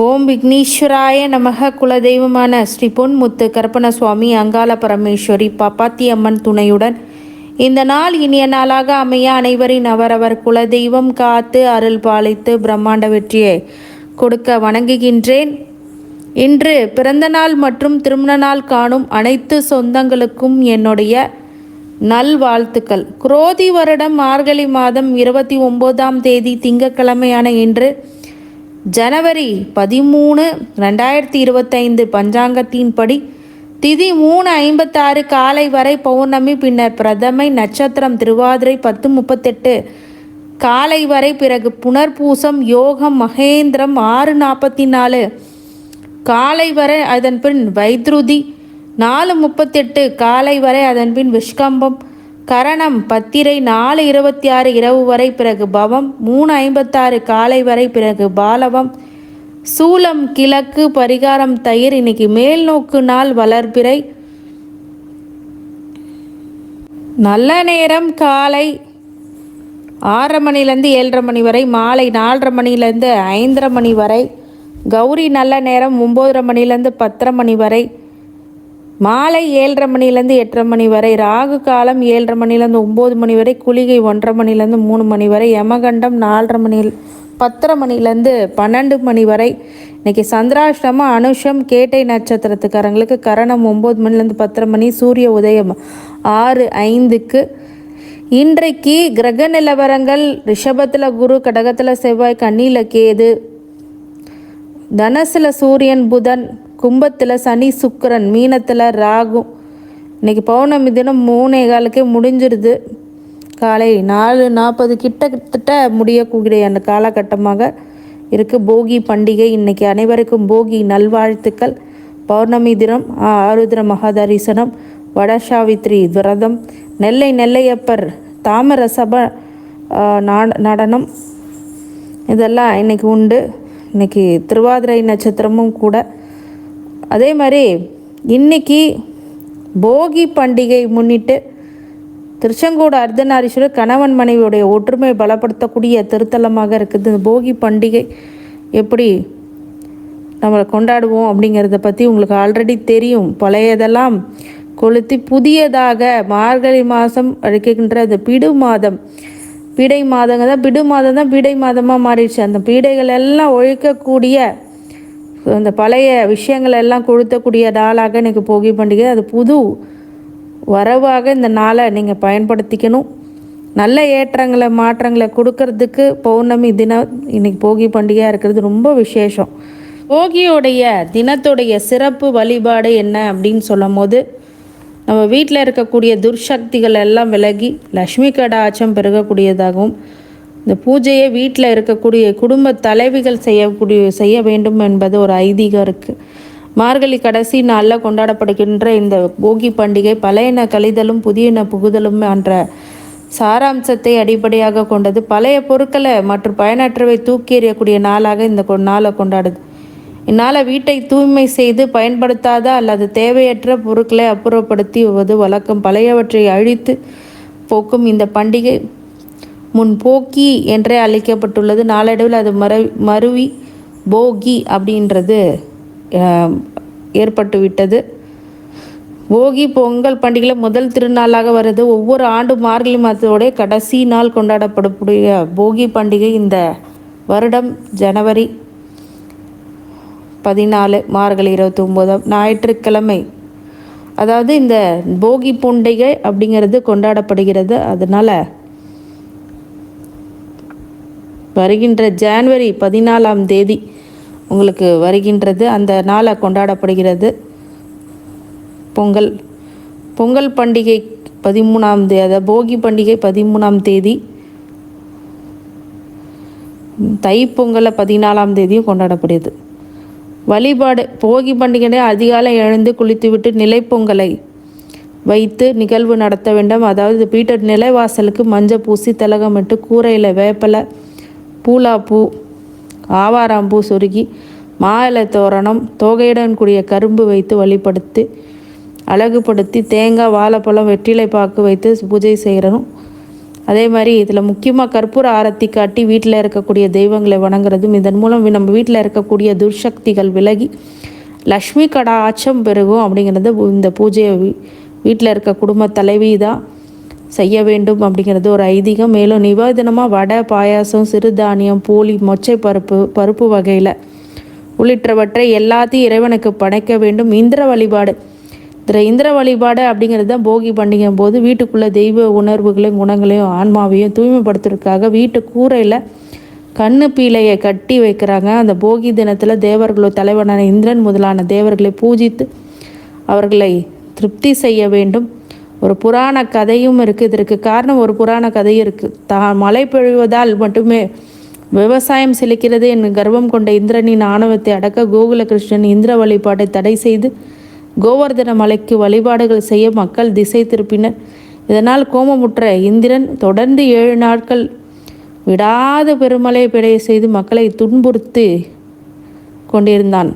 ஓம் விக்னேஸ்வராய நமக. குலதெய்வமான ஸ்ரீ பொன்முத்து கற்பன சுவாமி அங்காள பரமேஸ்வரி பாப்பாத்தி அம்மன் துணையுடன் இந்த நாள் இனிய நாளாக அமைய அனைவரின் அவரவர் குலதெய்வம் காத்து அருள் பாலித்து பிரம்மாண்ட வெற்றியை கொடுக்க வணங்குகின்றேன். இன்று பிறந்தநாள் மற்றும் திருமண நாள் காணும் அனைத்து சொந்தங்களுக்கும் என்னுடைய நல்வாழ்த்துக்கள். குரோதி வருடம் மார்கழி மாதம் இருபத்தி ஒம்போதாம் தேதி திங்கட்கிழமையான இன்று ஜனவரி பதிமூணு ரெண்டாயிரத்தி இருபத்தைந்து பஞ்சாங்கத்தின்படி திதி மூணு ஐம்பத்தாறு காலை வரை பௌர்ணமி பின்னர் பிரதமை நட்சத்திரம் திருவாதிரை பத்து முப்பத்தெட்டு காலை வரை பிறகு புனர்பூசம் யோகம் மகேந்திரம் ஆறு நாற்பத்தி நாலு காலை வரை அதன் பின் வைத்ருதி நாலு முப்பத்தெட்டு காலை வரை அதன் பின் விஷ்கம்பம் கரணம் பத்திரை நாலு இருபத்தி ஆறு இரவு வரை பிறகு பவம் மூணு ஐம்பத்தாறு காலை வரை பிறகு பாலவம். சூலம் கிழக்கு பரிகாரம் தயிர் இன்னைக்கு மேல் நோக்கு நாள் வளர்பிறை. நல்ல நேரம் காலை ஆறரை மணிலேருந்து ஏழரை மணி வரை மாலை நாலரை மணிலேருந்து ஐந்தரை மணி வரை. கௌரி நல்ல நேரம் ஒம்போதரை மணிலேருந்து பத்தரை மணி வரை. மாலை ஏழரை மணிலேருந்து எட்டரை மணி வரை ராகு காலம் ஏழரை மணிலேருந்து ஒம்பது மணி வரை குளிகை ஒன்றரை மணிலேருந்து மூணு மணி வரை யமகண்டம் நாலரை மணி பத்தரை மணிலேருந்து பன்னெண்டு மணி வரை. இன்றைக்கி சந்திராஷ்டமம் அனுஷம் கேட்டை நட்சத்திரத்துக்காரங்களுக்கு கரணம் ஒம்பது மணிலேருந்து பத்தரை மணி சூரிய உதயம் ஆறு ஐந்துக்கு. இன்றைக்கு கிரக நிலவரங்கள் ரிஷபத்தில் குரு கடகத்தில் செவ்வாய் கண்ணியில் கேது தனசில் சூரியன் புதன் கும்பத்தில் சனி சுக்கரன் மீனத்தில் ராகு. இன்னைக்கு பௌர்ணமி தினம் மூணே காலுக்கே முடிஞ்சிருது. காலை நாலு நாற்பது கிட்டத்தட்ட முடியக்கூடிய அந்த காலகட்டமாக இருக்குது போகி பண்டிகை இன்னைக்கு அனைவருக்கும் போகி நல்வாழ்த்துக்கள். பௌர்ணமி தினம் ஆருத்ர மகாதரிசனம் வடசாவித்ரி விரதம் நெல்லை நெல்லையப்பர் தாமர சப நடனம். இதெல்லாம் இன்னைக்கு உண்டு. இன்னைக்கு திருவாதிரை நட்சத்திரமும் கூட அதே மாதிரி இன்னைக்கு போகி பண்டிகை முன்னிட்டு திருச்செங்கோடு அர்த்தநாரீஸ்வரர் கணவன் மனைவியுடைய ஒற்றுமை பலப்படுத்தக்கூடிய திருத்தலமாக இருக்குது. இந்த போகி பண்டிகை எப்படி நம்மளை கொண்டாடுவோம் அப்படிங்கிறத பற்றி உங்களுக்கு ஆல்ரெடி தெரியும். பழையதெல்லாம் கொளுத்தி புதியதாக மார்கழி மாதம் அழைக்கின்ற அந்த பிடு மாதம். பீடை மாதங்க தான் பிடு மாதம் தான் பீடை மாதமாக மாறிடுச்சு. அந்த பீடைகள் எல்லாம் ஒழிக்கக்கூடிய அந்த பழைய விஷயங்கள் எல்லாம் கொளுத்தக்கூடிய நாளாக எனக்கு போகி பண்டிகை. அது புது வரவாக இந்த நாளை நீங்கள் பயன்படுத்திக்கணும். நல்ல ஏற்றங்களை மாற்றங்களை கொடுக்கறதுக்கு பௌர்ணமி தினம் இன்னைக்கு போகி பண்டிகையாக இருக்கிறது ரொம்ப விசேஷம். போகியோடைய தினத்துடைய சிறப்பு வழிபாடு என்ன அப்படின்னு சொல்லும் போது நம்ம வீட்டில் இருக்கக்கூடிய துர்சக்திகள் எல்லாம் விலகி லக்ஷ்மி கடாச்சம் பெருகக்கூடியதாகவும் இந்த பூஜையை வீட்டில் இருக்கக்கூடிய குடும்ப தலைவிகள் செய்யக்கூடிய செய்ய வேண்டும் என்பது ஒரு ஐதீகம் இருக்குது மார்கழி கடைசி நாளில் கொண்டாடப்படுகின்ற இந்த போகி பண்டிகை பழையன கழிதலும் புதியன புகுதலும் என்ற சாராம்சத்தை அடிப்படையாக கொண்டது. பழைய பொருட்களை மற்றும் பயனற்றவை தூக்கி எறியக்கூடிய நாளாக இந்த நாளை கொண்டாடுது. இந்நாளை வீட்டை தூய்மை செய்து பயன்படுத்தாத அல்லது தேவையற்ற பொருட்களை அப்புறப்படுத்தி வழக்கம். பழையவற்றை அழித்து போக்கும் இந்த பண்டிகை. முன் போக்கி என்றே அழைக்கப்பட்டுள்ளது. நாளடைவில் அது மற மருவி போகி அப்படின்றது ஏற்பட்டுவிட்டது. போகி பொங்கல் பண்டிகையில் முதல் திருநாளாக வருது. ஒவ்வொரு ஆண்டு மார்கழி மாதத்தோடைய கடைசி நாள் கொண்டாடப்படக்கூடிய போகி பண்டிகை இந்த வருடம் ஜனவரி பதினாலு மார்கழி இருபத்தி ஒம்போதாம் ஞாயிற்றுக்கிழமை. அதாவது இந்த போகி பண்டிகை அப்படிங்கிறது கொண்டாடப்படுகிறது. அதனால் வருகின்ற ஜான்வரி பதினாலாம் தேதி உங்களுக்கு வருகின்றது. அந்த நாளை கொண்டாடப்படுகிறது. பொங்கல். பொங்கல் பண்டிகை பதிமூணாம் தேதி அதாவது போகி பண்டிகை பதிமூணாம் தேதி. தைப்பொங்கலை பதினாலாம் தேதியும் கொண்டாடப்படுது வழிபாடு போகி பண்டிகை அதிகாலை எழுந்து குளித்துவிட்டு நிலைப்பொங்கலை வைத்து நிகழ்வு நடத்த வேண்டும். அதாவது பீட்டர் நிலைவாசலுக்கு மஞ்சள் பூசி திலகமிட்டு கூரையில் வேப்பலை பூலாப்பூ ஆவாராம்பூ சொருகி மாலை தோரணம் தோகையுடன் கூடிய கரும்பு வைத்து வழிபடுத்தி அழகுபடுத்தி தேங்காய் வாழைப்பழம் வெற்றிலை பாக்கு வைத்து பூஜை செய்கிறோம் அதே மாதிரி இதில் முக்கியமாக கற்பூர ஆரத்தி காட்டி வீட்டில் இருக்கக்கூடிய தெய்வங்களை வணங்குறதும் இதன் மூலம் நம்ம வீட்டில் இருக்கக்கூடிய துர்சக்திகள் விலகி லக்ஷ்மி கடா ஆச்சம் பெருகும் அப்படிங்கிறது இந்த பூஜையை வீட்டில் இருக்க குடும்ப தலைவி தான் செய்ய வேண்டும் அப்படிங்கிறது ஒரு ஐதீகம். மேலும் நிவேதனமாக வடை பாயாசம் சிறுதானியம் போலி மொச்சை பருப்பு பருப்பு வகையில் உள்ளிட்டவற்றை எல்லாத்தையும் இறைவனுக்கு படைக்க வேண்டும். இந்திர வழிபாடு. இதில் இந்திர வழிபாடு அப்படிங்கிறது தான் போகி பண்டிகை போது வீட்டுக்குள்ளே தெய்வ உணர்வுகளையும் குணங்களையும் ஆன்மாவையும் தூய்மைப்படுத்துறதுக்காக வீட்டு கூரையில் கண்ணு பீலையை கட்டி வைக்கிறாங்க. அந்த போகி தினத்தில் தேவர்களோ தலைவனான இந்திரன் முதலான தேவர்களை பூஜித்து அவர்களை திருப்தி செய்ய வேண்டும். ஒரு புராண கதையும் இருக்குது இதற்கு காரணம் ஒரு புராண கதையும் இருக்குது தான் மழை பொழிவதால் மட்டுமே விவசாயம் செழிக்கிறது என் கர்வம் கொண்ட இந்திரனின் ஆணவத்தை அடக்க கோகுலகிருஷ்ணன் இந்திர வழிபாட்டை தடை செய்து கோவர்தன மலைக்கு வழிபாடுகள் செய்ய மக்கள் திசை திருப்பினர். இதனால் கோமமுற்ற இந்திரன் தொடர்ந்து ஏழு நாட்கள் விடாத பெருமலை பிடைய செய்து மக்களை துன்புறுத்தி கொண்டிருந்தான்.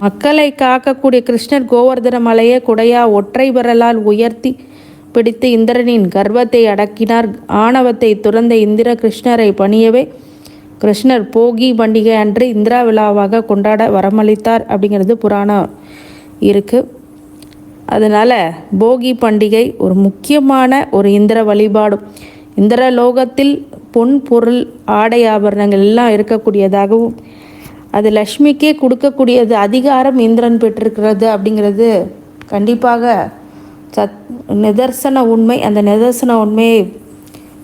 மக்களை காக்கக்கூடிய கிருஷ்ணர் கோவர்தன மலையை குடையா ஒற்றை விரலால் உயர்த்தி பிடித்து இந்திரனின் கர்வத்தை அடக்கினார். ஆணவத்தை துறந்த இந்திர கிருஷ்ணரை பணியவே கிருஷ்ணர் போகி பண்டிகை அன்று இந்திரா விழாவாக கொண்டாட வரமளித்தார் அப்படிங்கிறது புராணம் இருக்குது அதனால் போகி பண்டிகை ஒரு முக்கியமான ஒரு இந்திர வழிபாடும் இந்திர லோகத்தில் பொன் பொருள் ஆடை ஆபரணங்கள் எல்லாம் இருக்கக்கூடியதாகவும் அது லக்ஷ்மிக்கே கொடுக்கக்கூடியது அதிகாரம் இந்திரன் பெற்றிருக்கிறது அப்படிங்கிறது. கண்டிப்பாக சத் நிதர்சன உண்மை அந்த நிதர்சன உண்மையை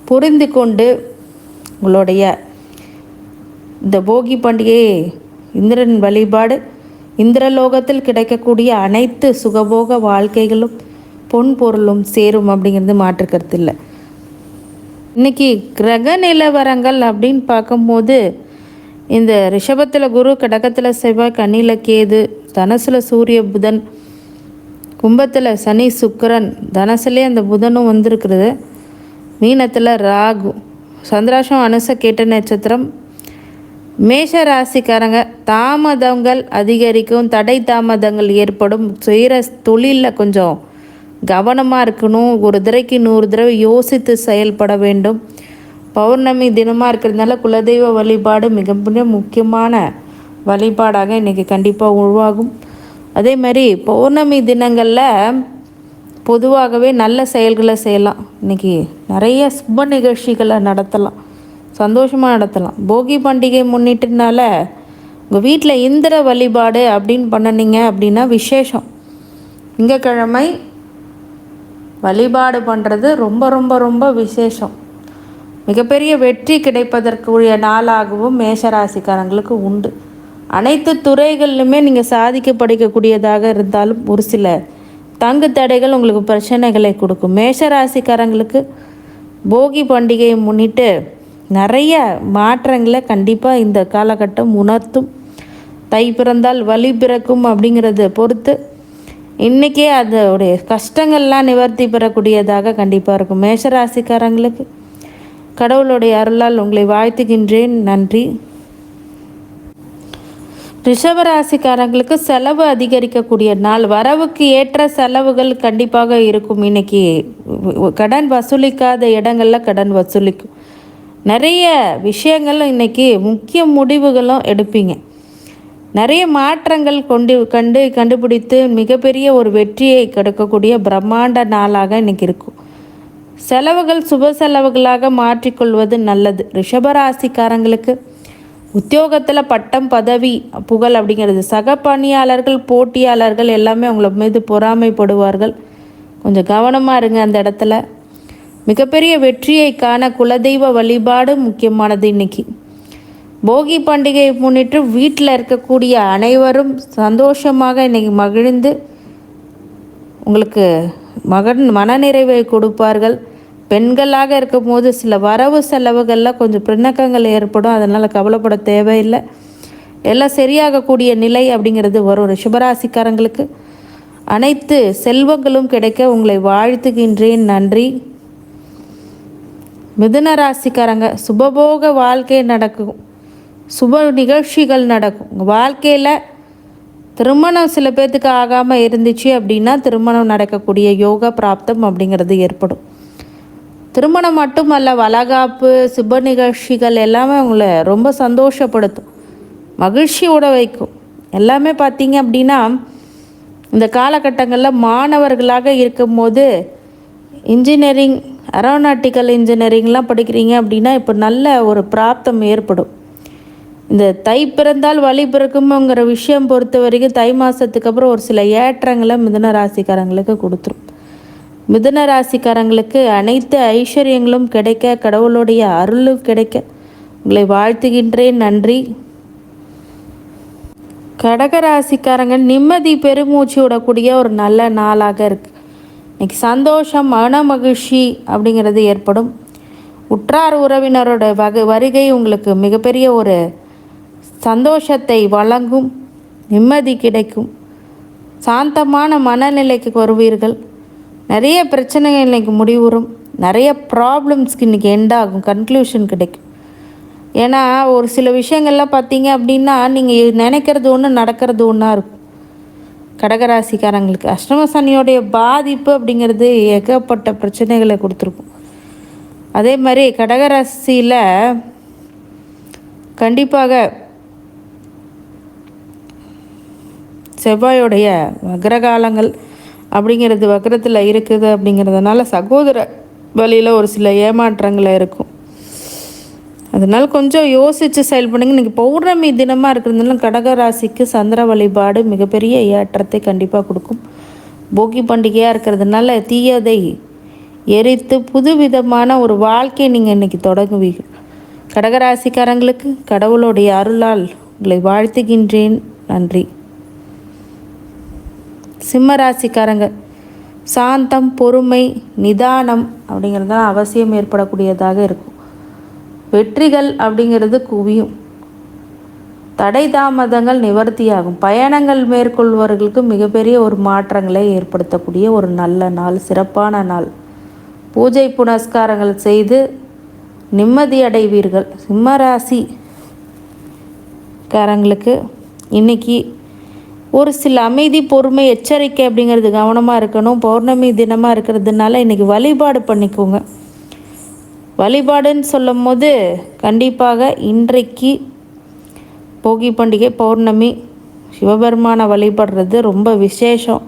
புரிந்து கொண்டு உங்களுடைய இந்த போகி பண்டிகை இந்திரன் வழிபாடு இந்திரலோகத்தில் கிடைக்கக்கூடிய அனைத்து சுகபோக வாழ்க்கைகளும் பொன் பொருளும் சேரும் அப்படிங்கிறது மாற்றுக்கிறது இல்லை. இன்றைக்கி கிரக நிலவரங்கள் அப்படின்னு பார்க்கும்போது இந்த ரிஷபத்தில் குரு கடகத்தில் செவ்வாய் கண்ணியில் கேது தனசில் சூரிய புதன் கும்பத்தில் சனி சுக்கரன் தனசுலேயே அந்த புதனும் வந்திருக்கிறது. மீனத்தில் ராகு சந்திராசம் அனுச கேட்ட நட்சத்திரம். மேஷ ராசிக்காரங்க தாமதங்கள் அதிகரிக்கும் தடை தாமதங்கள் ஏற்படும். செய்கிற தொழிலில் கொஞ்சம் கவனமாக இருக்கணும். ஒரு தடவைக்கு நூறு தடவை யோசித்து செயல்பட வேண்டும். பௌர்ணமி தினமாக இருக்கிறதுனால குலதெய்வ வழிபாடு மிக மிக முக்கியமான வழிபாடாக இன்றைக்கி கண்டிப்பாக உருவாகும். அதே மாதிரி பௌர்ணமி தினங்களில் பொதுவாகவே நல்ல செயல்களை செய்யலாம். இன்றைக்கி நிறைய சுப நிகழ்ச்சிகளை நடத்தலாம். சந்தோஷமாக நடத்தலாம். போகி பண்டிகை முன்னிட்டுனால உங்கள் வீட்டில் இந்திர வழிபாடு அப்படின்னு பண்ணினீங்க அப்படின்னா விசேஷம். திங்கக்கிழமை வழிபாடு பண்ணுறது ரொம்ப ரொம்ப ரொம்ப விசேஷம். மிகப்பெரிய வெற்றி கிடைப்பதற்குரிய நாளாகவும் மேஷராசிக்காரங்களுக்கு உண்டு. அனைத்து துறைகளிலுமே நீங்கள் சாதிக்க படிக்கக்கூடியதாக இருந்தாலும் ஒரு சில தங்கு தடைகள் உங்களுக்கு பிரச்சனைகளை கொடுக்கும். மேஷராசிக்காரங்களுக்கு போகி பண்டிகையை முன்னிட்டு நிறைய மாற்றங்களை கண்டிப்பாக இந்த காலகட்டம் உணர்த்தும். தை பிறந்தால் வழி பிறக்கும் அப்படிங்கிறத பொறுத்து இன்றைக்கே அதோடைய கஷ்டங்கள்லாம் நிவர்த்தி பெறக்கூடியதாக கண்டிப்பாக இருக்கும். மேஷராசிக்காரங்களுக்கு கடவுளுடைய அருளால் உங்களை வாழ்த்துகின்றேன். நன்றி. ரிஷபராசிக்காரங்களுக்கு செலவு அதிகரிக்கக்கூடிய நாள். வரவுக்கு ஏற்ற செலவுகள் கண்டிப்பாக இருக்கும். இன்னைக்கு கடன் வசூலிக்காத இடங்களில் கடன் வசூலிக்கும். நிறைய விஷயங்கள் இன்னைக்கு முக்கிய முடிவுகளும் எடுப்பீங்க. நிறைய மாற்றங்கள் கொண்டு கண்டு கண்டுபிடித்து மிகப்பெரிய ஒரு வெற்றியை கிடைக்கக்கூடிய பிரம்மாண்ட நாளாக இன்னைக்கு இருக்கும். செலவுகள் சுப செலவுகளாக மாற்றிக்கொள்வது நல்லது. ரிஷபராசிக்காரங்களுக்கு உத்தியோகத்தில் பட்டம் பதவி புகழ் அப்படிங்கிறது. சக பணியாளர்கள் போட்டியாளர்கள் எல்லாமே உங்களை மீது பொறாமைப்படுவார்கள். கொஞ்சம் கவனமாக இருங்க அந்த இடத்துல. மிகப்பெரிய வெற்றியை காண குலதெய்வ வழிபாடு முக்கியமானது இன்னைக்கு. போகி பண்டிகையை முன்னிட்டு வீட்டில் இருக்கக்கூடிய அனைவரும் சந்தோஷமாக இன்னைக்கு மகிழ்ந்து உங்களுக்கு மகன் மனநிறைவை கொடுப்பார்கள். பெண்களாக இருக்கும் போது சில வரவு செலவுகளில் கொஞ்சம் பின்னக்கங்கள் ஏற்படும். அதனால் கவலைப்பட தேவையில்லை. எல்லாம் சரியாகக்கூடிய நிலை அப்படிங்கிறது வரும். ரிஷபராசிக்காரங்களுக்கு அனைத்து செல்வங்களும் கிடைக்க உங்களை வாழ்த்துகின்றேன். நன்றி. மிதுன ராசிக்காரங்க சுபபோக வாழ்க்கை நடக்கும். சுப நிகழ்ச்சிகள் நடக்கும். உங்கள் வாழ்க்கையில் திருமணம் சில பேர்த்துக்கு ஆகாமல் இருந்துச்சு அப்படின்னா திருமணம் நடக்கக்கூடிய யோகா பிராப்தம் அப்படிங்கிறது ஏற்படும். திருமணம் மட்டுமல்ல வளகாப்பு சுப நிகழ்ச்சிகள் எல்லாமே உங்களை ரொம்ப சந்தோஷப்படுத்தும். மகிழ்ச்சியோட வைக்கும். எல்லாமே பார்த்தீங்க அப்படின்னா இந்த காலகட்டங்களில் மாணவர்களாக இருக்கும்போது இன்ஜினியரிங் அரோனாட்டிக்கல் இன்ஜினியரிங்லாம் படிக்கிறீங்க அப்படின்னா இப்போ நல்ல ஒரு பிராப்தம் ஏற்படும். இந்த தை பிறந்தால் வழி பிறக்குமோங்கிற விஷயம் பொறுத்த வரைக்கும் தை மாதத்துக்கு அப்புறம் ஒரு சில ஏற்றங்களை மிதன ராசிக்காரங்களுக்கு கொடுத்துரும். மிதுன ராசிக்காரங்களுக்கு அனைத்து ஐஸ்வர்யங்களும் கிடைக்க கடவுளுடைய அருளும் கிடைக்க உங்களை வாழ்த்துகின்றேன் நன்றி. கடகராசிக்காரங்க நிம்மதி பெருமூச்சு விடக்கூடிய ஒரு நல்ல நாளாக இருக்குது இன்னைக்கு சந்தோஷம் மன மகிழ்ச்சி அப்படிங்கிறது ஏற்படும். உற்றார் உறவினரோட வகை வருகை உங்களுக்கு மிகப்பெரிய ஒரு சந்தோஷத்தை வழங்கும் நிம்மதி கிடைக்கும். சாந்தமான மனநிலைக்கு வருவீர்கள். நிறைய பிரச்சனைகள் இன்னைக்கு முடிவுறும். நிறைய ப்ராப்ளம்ஸ்க்கு இன்றைக்கி எண்ட் ஆகும். கன்க்ளூஷன் கிடைக்கும். ஏன்னா ஒரு சில விஷயங்கள்லாம் பார்த்தீங்க அப்படின்னா நீங்கள் நினைக்கிறது ஒன்று நடக்கிறது ஒன்றா இருக்கும். கடகராசிக்காரங்களுக்கு அஷ்டம சனியோடைய பாதிப்பு அப்படிங்கிறது ஏகப்பட்ட பிரச்சனைகளை கொடுத்துருக்கும். அதே மாதிரி கடகராசியில் கண்டிப்பாக செவ்வாயோடைய வக்ரகாலங்கள் அப்படிங்கிறது வக்ரத்தில் இருக்குது அப்படிங்கிறதுனால சகோதர வழியில் ஒரு சில ஏமாற்றங்கள் இருக்கும். அதனால் கொஞ்சம் யோசித்து செயல்படுங்க. இன்றைக்கி பௌர்ணமி தினமாக இருக்கிறதுனால கடகராசிக்கு சந்திர வழிபாடு மிகப்பெரிய ஏற்றத்தை கண்டிப்பாக கொடுக்கும். போகி பண்டிகையாக இருக்கிறதுனால தீயதை எரித்து புதுவிதமான ஒரு வாழ்க்கையை நீங்கள் இன்றைக்கி தொடங்குவீங்க கடகராசிக்காரங்களுக்கு கடவுளுடைய அருளால் உங்களை வாழ்த்துகின்றேன். நன்றி. சிம்மராசிக்காரங்க. சாந்தம் பொறுமை நிதானம் அப்படிங்கிறது தான் அவசியம் ஏற்படக்கூடியதாக இருக்கும். வெற்றிகள் அப்படிங்கிறது குவியும். தடை தாமதங்கள் நிவர்த்தியாகும். பயணங்கள் மேற்கொள்வர்களுக்கு மிகப்பெரிய ஒரு மாற்றங்களை ஏற்படுத்தக்கூடிய ஒரு நல்ல நாள் சிறப்பான நாள். பூஜை புனஸ்காரங்கள் செய்து நிம்மதி அடைவீர்கள். சிம்மராசி காரங்களுக்கு இன்னைக்கு ஒரு சில அமைதி பொறுமை எச்சரிக்கை அப்படிங்கிறது கவனமாக இருக்கணும். பௌர்ணமி தினமாக இருக்கிறதுனால இன்றைக்கி வழிபாடு பண்ணிக்கோங்க. வழிபாடுன்னு சொல்லும் போது கண்டிப்பாக இன்றைக்கு போகி பண்டிகை பௌர்ணமி சிவபெருமானை வழிபடுறது ரொம்ப விசேஷம்.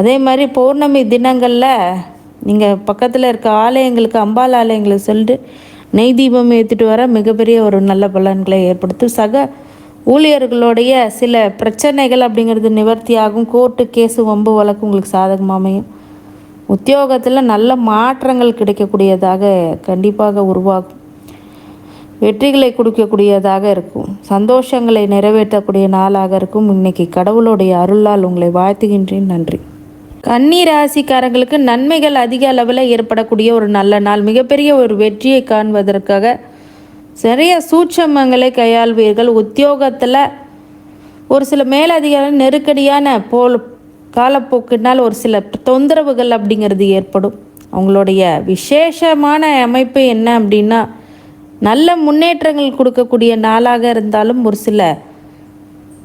அதே மாதிரி பௌர்ணமி தினங்களில் நீங்கள் பக்கத்தில் இருக்க ஆலயங்களுக்கு அம்பாள் ஆலயங்களுக்கு சொல்லிட்டு நெய் தீபம் ஏற்றிட்டு வர மிகப்பெரிய ஒரு நல்ல பலன்களை ஏற்படுத்தும். சக ஊழியர்களுடைய சில பிரச்சனைகள் அப்படிங்கிறது நிவர்த்தியாகும். கோர்ட்டு கேஸு வம்பு வழக்கு உங்களுக்கு சாதகமாக அமையும். உத்தியோகத்தில் நல்ல மாற்றங்கள் கிடைக்கக்கூடியதாக கண்டிப்பாக உருவாகும். வெற்றிகளை கொடுக்கக்கூடியதாக இருக்கும். சந்தோஷங்களை நிறைவேற்றக்கூடிய நாளாக இருக்கும். இன்னைக்கு கடவுளுடைய அருளால் உங்களை வாழ்த்துகின்றேன். நன்றி. கன்னி ராசிக்காரங்களுக்கு நன்மைகள் அதிக அளவில் ஏற்படக்கூடிய ஒரு நல்ல நாள். மிகப்பெரிய ஒரு வெற்றியை காண்பதற்காக நிறைய சூட்சமங்களை கையாள்வீர்கள். உத்தியோகத்தில் ஒரு சில மேலதிகார நெருக்கடியான போல் காலப்போக்கினால் ஒரு சில தொந்தரவுகள் அப்படிங்கிறது ஏற்படும். அவங்களுடைய விசேஷமான அமைப்பு என்ன அப்படின்னா நல்ல முன்னேற்றங்கள் கொடுக்கக்கூடிய நாளாக இருந்தாலும் ஒரு சில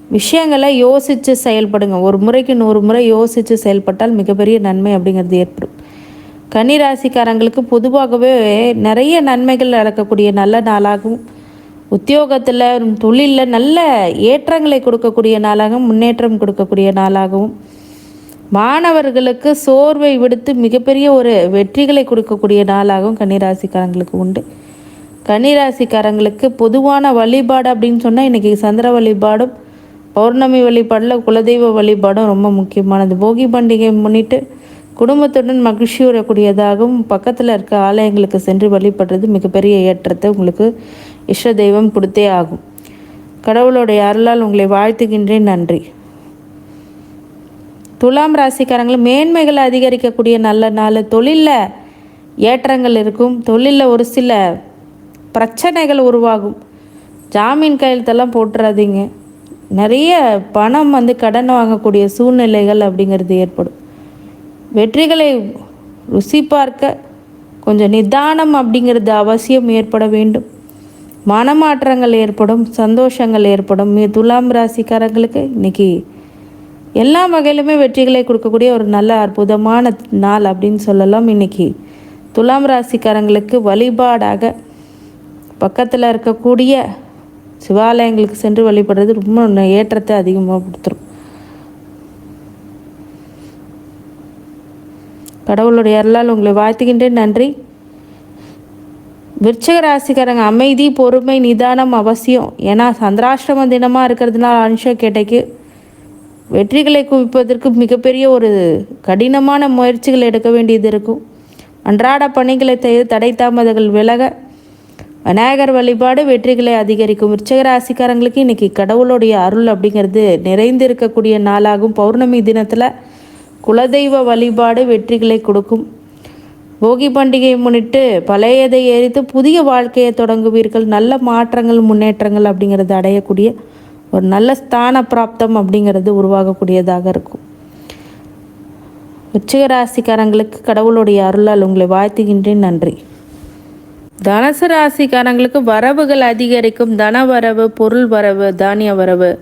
விஷயங்களை யோசித்து செயல்படுங்க. ஒரு முறைக்கு நூறு முறை யோசித்து செயல்பட்டால் மிகப்பெரிய நன்மை அப்படிங்கிறது ஏற்படும். கன்னிராசிக்காரங்களுக்கு பொதுவாகவே நிறைய நன்மைகள் நடக்கக்கூடிய நல்ல நாளாகவும் உத்தியோகத்தில் தொழிலில் நல்ல ஏற்றங்களை கொடுக்கக்கூடிய நாளாகவும் முன்னேற்றம் கொடுக்கக்கூடிய நாளாகவும் மாணவர்களுக்கு சோர்வை விடுத்து மிகப்பெரிய ஒரு வெற்றிகளை கொடுக்கக்கூடிய நாளாகவும் கன்னிராசிக்காரங்களுக்கு உண்டு. கன்னிராசிக்காரங்களுக்கு பொதுவான வழிபாடு அப்படின்னு சொன்னால் இன்றைக்கி சந்திர வழிபாடும் பௌர்ணமி வழிபாடில் குலதெய்வ வழிபாடும் ரொம்ப முக்கியமானது. போகி பண்டிகை முன்னிட்டு குடும்பத்துடன் மகிழ்ச்சி வரக்கூடியதாகவும் பக்கத்தில் இருக்க ஆலயங்களுக்கு சென்று வழிபடுறது மிகப்பெரிய ஏற்றத்தை உங்களுக்கு இஷ்ட தெய்வம் கொடுத்தே ஆகும். கடவுளுடைய அருளால் உங்களை வாழ்த்துகின்றேன் நன்றி. துலாம் ராசிக்காரங்களும் மேன்மைகளை அதிகரிக்கக்கூடிய நல்ல நாள். தொழிலில் ஏற்றங்கள் இருக்கும். தொழிலில் ஒரு சில பிரச்சனைகள் உருவாகும். ஜாமீன் கையெழுத்தெல்லாம் போட்டுறாதீங்க. நிறைய பணம் வந்து கடன் வாங்கக்கூடிய சூழ்நிலைகள் அப்படிங்கிறது ஏற்படும். வெற்றிகளை ருசி பார்க்க கொஞ்சம் நிதானம் அப்படிங்கிறது அவசியம் ஏற்பட வேண்டும். மனமாற்றங்கள் ஏற்படும் சந்தோஷங்கள் ஏற்படும். துலாம் ராசிக்காரங்களுக்கு இன்றைக்கி எல்லா வகையிலுமே வெற்றிகளை கொடுக்கக்கூடிய ஒரு நல்ல அற்புதமான நாள் அப்படின்னு சொல்லலாம். இன்னைக்கு துலாம் ராசிக்காரங்களுக்கு வழிபாடாக பக்கத்தில் இருக்கக்கூடிய சிவாலயங்களுக்கு சென்று வழிபடுறது ரொம்ப ஏற்றத்தை அதிகமாக கொடுத்துரும். கடவுளுடைய அருளால் உங்களை வாழ்த்துகின்றேன். நன்றி. விருச்சக ராசிக்காரங்க அமைதி பொறுமை நிதானம் அவசியம். ஏன்னா சந்திராஷ்டிரம தினமாக இருக்கிறதுனால அனுஷ கேட்டைக்கு வெற்றிகளை குவிப்பதற்கு மிகப்பெரிய ஒரு கடினமான முயற்சிகள் எடுக்க வேண்டியது இருக்கும். அன்றாட பணிகளை தடை தாமதங்கள் விலக விநாயகர் வழிபாடு வெற்றிகளை அதிகரிக்கும். விருச்சக ராசிக்காரங்களுக்கு இன்றைக்கி கடவுளுடைய அருள் அப்படிங்கிறது நிறைந்து இருக்கக்கூடிய நாளாகும். பௌர்ணமி தினத்தில் குலதெய்வ வழிபாடு வெற்றிகளை கொடுக்கும். போகி பண்டிகையை முன்னிட்டு பழையதை எரித்து புதிய வாழ்க்கையை தொடங்குவீர்கள். நல்ல மாற்றங்கள் முன்னேற்றங்கள் அப்படிங்கிறது அடையக்கூடிய ஒரு நல்ல ஸ்தான பிராப்தம் அப்படிங்கிறது உருவாகக்கூடியதாக இருக்கும். உச்சிக ராசிக்காரங்களுக்கு கடவுளுடைய அருளால் உங்களை வாழ்த்துகின்றேன். நன்றி. தனுசு ராசிக்காரங்களுக்கு வரவுகள் அதிகரிக்கும். தன வரவு பொருள் வரவு தானிய வரவு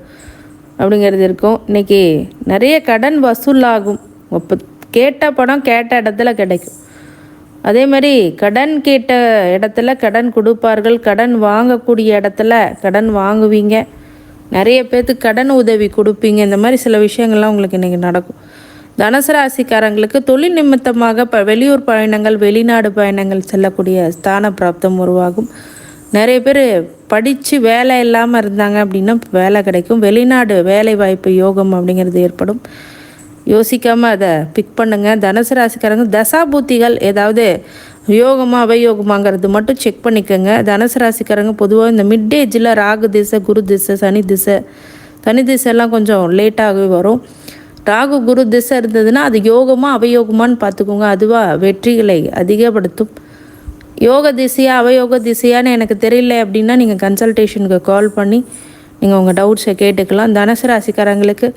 அப்படிங்கிறது இருக்கும். இன்றைக்கி நிறைய கடன் வசூலாகும். இப்போ கேட்ட பணம் கேட்ட இடத்துல கிடைக்கும். அதே மாதிரி கடன் கேட்ட இடத்துல கடன் கொடுப்பார்கள் கடன் வாங்கக்கூடிய இடத்துல கடன் வாங்குவீங்க. நிறைய பேர்த்துக்கு கடன் உதவி கொடுப்பீங்க. இந்த மாதிரி சில விஷயங்கள்லாம் உங்களுக்கு இன்றைக்கி நடக்கும். தனுசு ராசிக்காரங்களுக்கு தொழில் நிமித்தமாக ப வெளியூர் பயணங்கள் வெளிநாடு பயணங்கள் செல்லக்கூடிய ஸ்தான பிராப்தம் உருவாகும். நிறைய பேர் படித்து வேலை இல்லாமல் இருந்தாங்க அப்படின்னா வேலை கிடைக்கும். வெளிநாடு வேலை வாய்ப்பு யோகம் அப்படிங்கிறது ஏற்படும். யோசிக்காமல் அதை பிக் பண்ணுங்கள் தனுசு ராசிக்காரங்க தசாபூத்திகள் ஏதாவது யோகமாக அவயோகமாங்கிறது மட்டும் செக் பண்ணிக்கோங்க. தனுசு ராசிக்காரங்க பொதுவாக இந்த மிட் ஏஜில் ராகு திசை குரு திசை சனி திசை சனி திசைலாம் கொஞ்சம் லேட்டாகவே வரும். ராகு குரு திசை இருந்ததுன்னா அது யோகமாக அவயோகமானு பார்த்துக்கோங்க. அதுவாக வெற்றிகளை அதிகப்படுத்தும். யோக திசையா அவயோக திசையான்னு எனக்கு தெரியல அப்படின்னா நீங்கள் கன்சல்டேஷனுக்கு கால் பண்ணி நீங்கள் உங்கள் டவுட்ஸை கேட்டுக்கலாம். தனுசு ராசிக்காரங்களுக்கு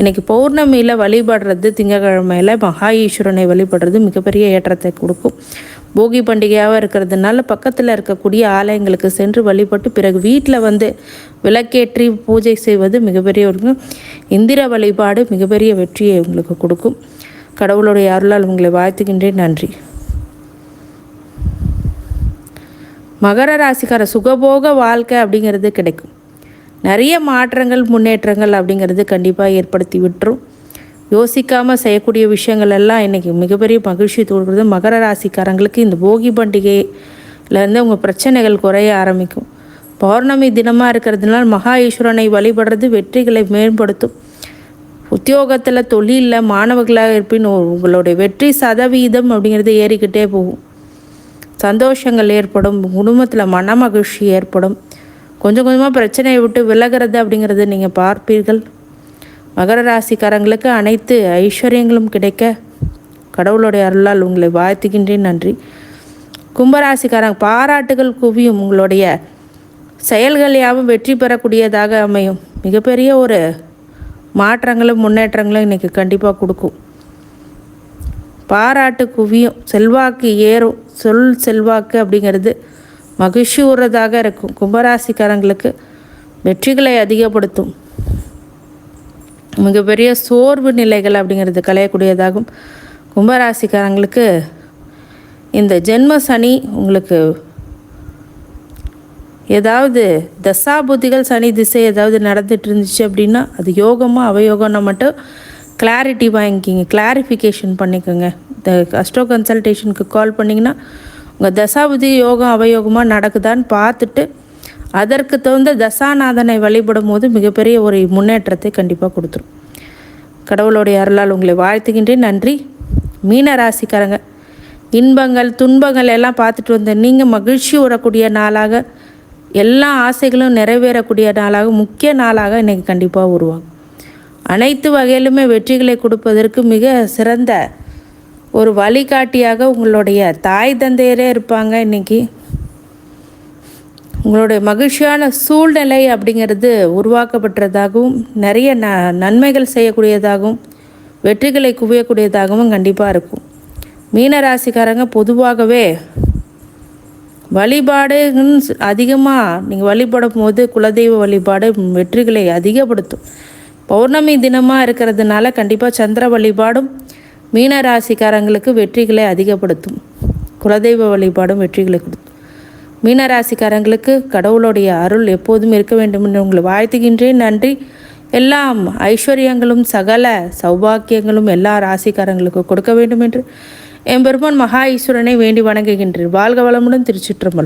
இன்றைக்கி பௌர்ணமியில் வழிபடுறது திங்கக்கிழமையில் மகா ஈஸ்வரனை வழிபடுறது மிகப்பெரிய ஏற்றத்தை கொடுக்கும். போகி பண்டிகையாக இருக்கிறதுனால பக்கத்தில் இருக்கக்கூடிய ஆலயங்களுக்கு சென்று வழிபட்டு பிறகு வீட்டில் வந்து விளக்கேற்றி பூஜை செய்வது மிகப்பெரிய ஒரு இந்திர வழிபாடு மிகப்பெரிய வெற்றியை உங்களுக்கு கொடுக்கும். கடவுளுடைய அருளால் உங்களை வாழ்த்துகின்றேன். நன்றி. மகர ராசிக்கார சுகபோக வாழ்க்கை அப்படிங்கிறது கிடைக்கும். நிறைய மாற்றங்கள் முன்னேற்றங்கள் அப்படிங்கிறது கண்டிப்பாக ஏற்படுத்தி விட்டுரும். யோசிக்காமல் செய்யக்கூடிய விஷயங்கள் எல்லாம் இன்றைக்கி மிகப்பெரிய மகிழ்ச்சி தோல்கிறது மகர ராசிக்காரங்களுக்கு இந்த போகி பண்டிகையிலேருந்து உங்கள் பிரச்சனைகள் குறைய ஆரம்பிக்கும். பௌர்ணமி தினமாக இருக்கிறதுனால மகா ஈஸ்வரனை வழிபடுறது வெற்றிகளை மேம்படுத்தும். உத்தியோகத்தில் தொழிலில் மாணவர்களாக இருப்பின் உங்களுடைய வெற்றி சதவீதம் அப்படிங்கிறது ஏறிக்கிட்டே போகும். சந்தோஷங்கள் ஏற்படும். குடும்பத்தில் மன மகிழ்ச்சி ஏற்படும். கொஞ்சம் கொஞ்சமாக பிரச்சனையை விட்டு விலகிறது அப்படிங்கிறது நீங்கள் பார்ப்பீர்கள். மகர ராசிக்காரங்களுக்கு அனைத்து ஐஸ்வர்யங்களும் கிடைக்க கடவுளுடைய அருளால் உங்களை வாழ்த்துகின்றேன் நன்றி. கும்பராசிக்காரங்க பாராட்டுகள் குவியும். உங்களுடைய செயல்கள் யாவும் வெற்றி பெறக்கூடியதாக அமையும். மிகப்பெரிய ஒரு மாற்றங்களும் முன்னேற்றங்களும் இன்றைக்கி கண்டிப்பாக கொடுக்கும். பாராட்டு குவியும். செல்வாக்கு ஏறும். சொல் செல்வாக்கு அப்படிங்கிறது மகிழ்ச்சி உறதாக இருக்கும். கும்பராசிக்காரங்களுக்கு வெற்றிகளை அதிகப்படுத்தும். மிகப்பெரிய சோர்வு நிலைகள் அப்படிங்கிறது களையக்கூடியதாகும். கும்பராசிக்காரங்களுக்கு இந்த ஜென்ம சனி உங்களுக்கு ஏதாவது தசாபுத்திகள் சனி திசை ஏதாவது நடந்துட்டு இருந்துச்சு அப்படின்னா அது யோகமாக அவயோகம்னா மட்டும் கிளாரிட்டி வாங்கிக்கிங்க. கிளாரிஃபிகேஷன் பண்ணிக்கோங்க. இந்த அஸ்ட்ரோ கன்சல்டேஷனுக்கு கால் பண்ணிங்கன்னா உங்கள் தசாபுதி யோகம் அவயோகமாக நடக்குதான்னு பார்த்துட்டு அதற்கு தகுந்த தசாநாதனை வழிபடும் போது மிகப்பெரிய ஒரு முன்னேற்றத்தை கண்டிப்பாக கொடுத்துரும். கடவுளுடைய அருளால் உங்களை வாழ்த்துகின்றேன். நன்றி. மீன ராசிக்காரங்க இன்பங்கள் துன்பங்கள் எல்லாம் பார்த்துட்டு வந்த நீங்கள் மகிழ்ச்சி உறக்கூடிய நாளாக எல்லா ஆசைகளும் நிறைவேறக்கூடிய நாளாக முக்கிய நாளாக இன்றைக்கி கண்டிப்பாக உருவாகும். அனைத்து வகையிலுமே வெற்றிகளை கொடுப்பதற்கு மிக சிறந்த ஒரு வழிகாட்டியாக உங்களுடைய தாய் தந்தையரே இருப்பாங்க இன்றைக்கி உங்களுடைய மகிழ்ச்சியான சூழ்நிலை அப்படிங்கிறது உருவாக்கப்பட்டதாகவும் நிறைய ந நன்மைகள் செய்யக்கூடியதாகவும் வெற்றிகளை குவியக்கூடியதாகவும் கண்டிப்பாக இருக்கும். மீனராசிக்காரங்க பொதுவாகவே வழிபாடுன்னு அதிகமாக நீங்கள் வழிபடும் போது குலதெய்வ வழிபாடு வெற்றிகளை அதிகப்படுத்தும். பௌர்ணமி தினமாக இருக்கிறதுனால கண்டிப்பாக சந்திர வழிபாடும் மீன ராசிக்காரங்களுக்கு வெற்றிகளை அதிகப்படுத்தும். குலதெய்வ வழிபாடும் வெற்றிகளை கொடுக்கும். மீன ராசிக்காரங்களுக்கு கடவுளுடைய அருள் எப்போதும் இருக்க வேண்டும் என்று உங்களை வாழ்த்துகின்றேன். நன்றி. எல்லாம் ஐஸ்வர்யங்களும் சகல சௌபாக்கியங்களும் எல்லா ராசிக்காரங்களுக்கும் கொடுக்க வேண்டும் என்று எம்பெருமான் மகா ஈஸ்வரனை வேண்டி வணங்குகின்றேன். வாழ்க வளமுடன் திருச்சிற்றம்பலம்.